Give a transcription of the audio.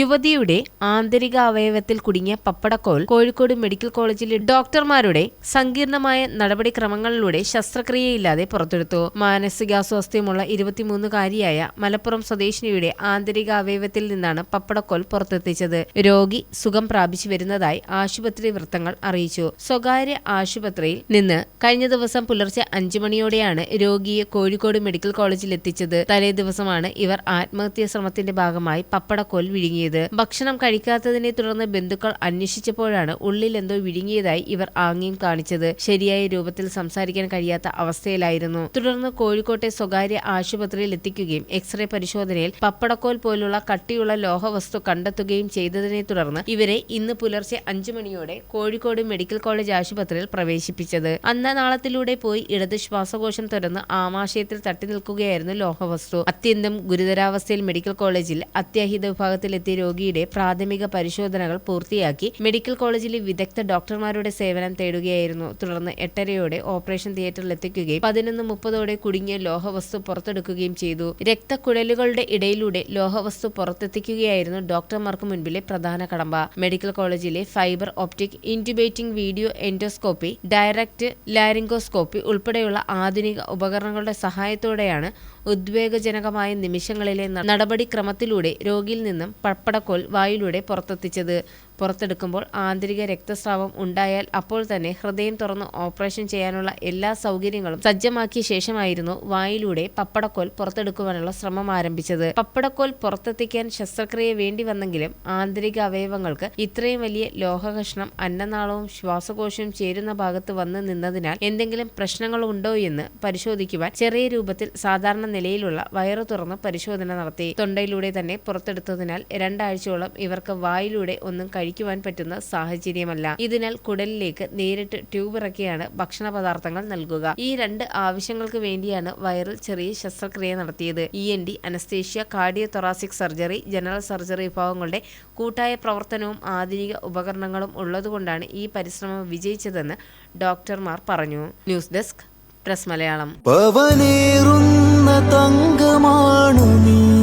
യുവതിയുടെ ആന്തരിക അവയവത്തിൽ കുടുങ്ങിയ പപ്പടക്കോൽ കോഴിക്കോട് മെഡിക്കൽ കോളേജിലെ ഡോക്ടർമാരുടെ സങ്കീർണമായ നടപടിക്രമങ്ങളിലൂടെ ശസ്ത്രക്രിയയില്ലാതെ പുറത്തെടുത്തു. മാനസികാസ്വാസ്ഥ്യമുള്ള ഇരുപത്തിമൂന്നുകാരിയായ മലപ്പുറം സ്വദേശിനിയുടെ ആന്തരിക അവയവത്തിൽ നിന്നാണ് പപ്പടക്കോൽ പുറത്തെത്തിച്ചത്. രോഗി സുഖം പ്രാപിച്ചു വരുന്നതായി ആശുപത്രി വൃത്തങ്ങൾ അറിയിച്ചു. സ്വകാര്യ ആശുപത്രിയിൽ നിന്ന് കഴിഞ്ഞ ദിവസം പുലർച്ചെ അഞ്ചു മണിയോടെയാണ് രോഗിയെ കോഴിക്കോട് മെഡിക്കൽ കോളേജിൽ എത്തിച്ചത് തലേ ദിവസമാണ് ഇവർ ആത്മഹത്യാ ശ്രമത്തിന്റെ ഭാഗമായി പപ്പടക്കോൽ വിഴുങ്ങിയത്. ഭക്ഷണം കഴിക്കാത്തതിനെ തുടർന്ന് ബന്ധുക്കൾ അന്വേഷിച്ചപ്പോഴാണ് ഉള്ളിൽ എന്തോ വിഴുങ്ങിയതായി ഇവർ ആംഗ്യം കാണിച്ചത്. ശരിയായ രൂപത്തിൽ സംസാരിക്കാൻ കഴിയാത്ത അവസ്ഥയിലായിരുന്നു. തുടർന്ന് കോഴിക്കോട്ടെ സ്വകാര്യ ആശുപത്രിയിൽ എത്തിക്കുകയും എക്സ്റേ പരിശോധനയിൽ പപ്പടക്കോൽ പോലുള്ള കട്ടിയുള്ള ലോഹവസ്തു കണ്ടെത്തുകയും ചെയ്തതിനെ തുടർന്ന് ഇവരെ ഇന്ന് പുലർച്ചെ അഞ്ചു മണിയോടെ കോഴിക്കോട് മെഡിക്കൽ കോളേജ് ആശുപത്രിയിൽ പ്രവേശിപ്പിച്ചത്. അന്നനാളത്തിലൂടെ പോയി ഇടത് ശ്വാസകോശം തുറന്ന് ആമാശയത്തിൽ തട്ടി നിൽക്കുകയായിരുന്നു ലോഹവസ്തു. അത്യന്തം ഗുരുതരാവസ്ഥയിൽ മെഡിക്കൽ കോളേജിൽ അത്യാഹിത വിഭാഗത്തിലെത്തിയ രോഗിയുടെ പ്രാഥമിക പരിശോധനകൾ പൂർത്തിയാക്കി മെഡിക്കൽ കോളേജിലെ വിദഗ്ധ ഡോക്ടർമാരുടെ സേവനം തേടുകയായിരുന്നു. തുടർന്ന് എട്ടരയോടെ ഓപ്പറേഷൻ തിയേറ്ററിൽ എത്തിക്കുകയും പതിനൊന്ന് മുപ്പതോടെ കുടുങ്ങിയ ലോഹവസ്തു പുറത്തെടുക്കുകയും ചെയ്തു. രക്തക്കുഴലുകളുടെ ഇടയിലൂടെ ലോഹവസ്തു പുറത്തെത്തിക്കുകയായിരുന്നു ഡോക്ടർമാർക്ക് മുൻപിലെ പ്രധാന കടമ്പ. മെഡിക്കൽ കോളേജിലെ fibre optic intubating video endoscopy direct laryngoscopy ഉൾപ്പെടെയുള്ള ആധുനിക ഉപകരണങ്ങളുടെ സഹായത്തോടെയാണ് ഉദ്വേഗജനകമായ നിമിഷങ്ങളിലെ നടപടിക്രമത്തിലൂടെ രോഗിയിൽ നിന്നും പപ്പടക്കോൽ വായിലൂടെ പുറത്തെത്തിച്ചത്. പുറത്തെടുക്കുമ്പോൾ ആന്തരിക രക്തസ്രാവം ഉണ്ടായാൽ അപ്പോൾ തന്നെ ഹൃദയം തുറന്ന് ഓപ്പറേഷൻ ചെയ്യാനുള്ള എല്ലാ സൗകര്യങ്ങളും സജ്ജമാക്കിയ ശേഷമായിരുന്നു വായിലൂടെ പപ്പടക്കോൽ പുറത്തെടുക്കുവാനുള്ള ശ്രമം ആരംഭിച്ചത്. പപ്പടക്കോൽ പുറത്തെത്തിക്കാൻ ശസ്ത്രക്രിയ വേണ്ടി വന്നെങ്കിലും ആന്തരിക അവയവങ്ങൾക്ക് ഇത്രയും വലിയ ലോഹകഷ്ണം അന്നനാളവും ശ്വാസകോശവും ചേരുന്ന ഭാഗത്ത് വന്ന് നിന്നതിനാൽ എന്തെങ്കിലും പ്രശ്നങ്ങൾ ഉണ്ടോ എന്ന് പരിശോധിക്കുവാൻ ചെറിയ രൂപത്തിൽ സാധാരണ നിലയിലുള്ള വയറു തുറന്ന് പരിശോധന നടത്തി. തൊണ്ടയിലൂടെ തന്നെ പുറത്തെടുത്തതിനാൽ രണ്ടാഴ്ചയോളം ഇവർക്ക് വായിലൂടെ ഒന്നും കഴിക്കുവാൻ പറ്റുന്ന സാഹചര്യമല്ല. ഇതിനാൽ കുടലിലേക്ക് നേരിട്ട് ട്യൂബ് ഇറക്കിയാണ് ഭക്ഷണ പദാർത്ഥങ്ങൾ നൽകുക. ഈ രണ്ട് ആവശ്യങ്ങൾക്ക് വേണ്ടിയാണ് വയറിൽ ചെറിയ ശസ്ത്രക്രിയ നടത്തിയത്. E N D anaesthesia cardio thoracic surgery general surgery വിഭാഗങ്ങളുടെ കൂട്ടായ പ്രവർത്തനവും ആധുനിക ഉപകരണങ്ങളും ഉള്ളതുകൊണ്ടാണ് ഈ പരിശ്രമം വിജയിച്ചതെന്ന് ഡോക്ടർമാർ പറഞ്ഞു. News desk press Malayalam. തങ്കമാണു നീ.